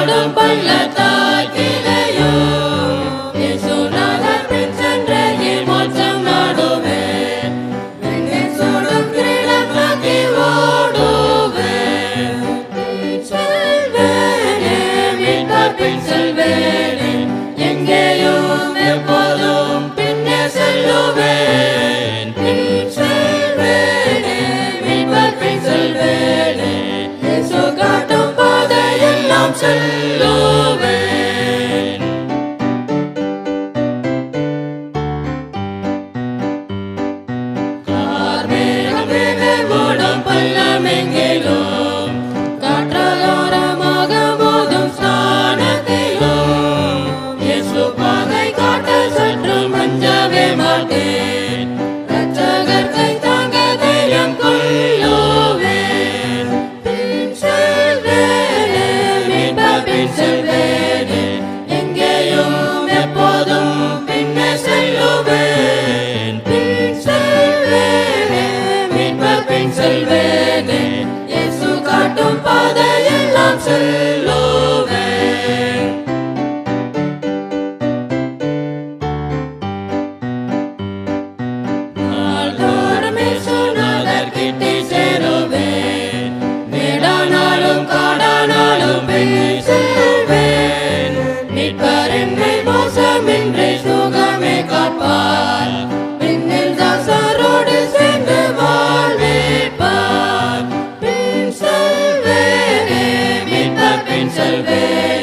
ஓடும் பள்ளத்தாக்கிலேயோ இயேசுநாதர் பின் சென்றே மோட்சம் நாடுவே சோடும் கிரீடமாக்கி ஓடுவே செல்வேனே மீட்பார் பின் செல்வேனே எங்கேயும் எப்போதும் பின்னே செல்லுவேன் பின் செல்வேனே மீட்பார் பின் செல்வேன் செல்லுவேன் கார்மேகமேகமூடும் பள்ளமெங்கிலும் காற்றலோரமாக மோதும் ஸ்தானத்திலும் இயேசு பாதை காட்ட சற்று மஞ்சவே மாட்டேன். செல்வேனே எங்கேயும் எப்போதும் பின்னே செல்லுவேன். பின் செல்வேனே மீட்பர் பின் செல்வேனே. இயேசு காட்டும் பாதையெல்லாம் செல்லுவேன். சேருவேன். மேடானாலும் காடானாலும் பின் salvation.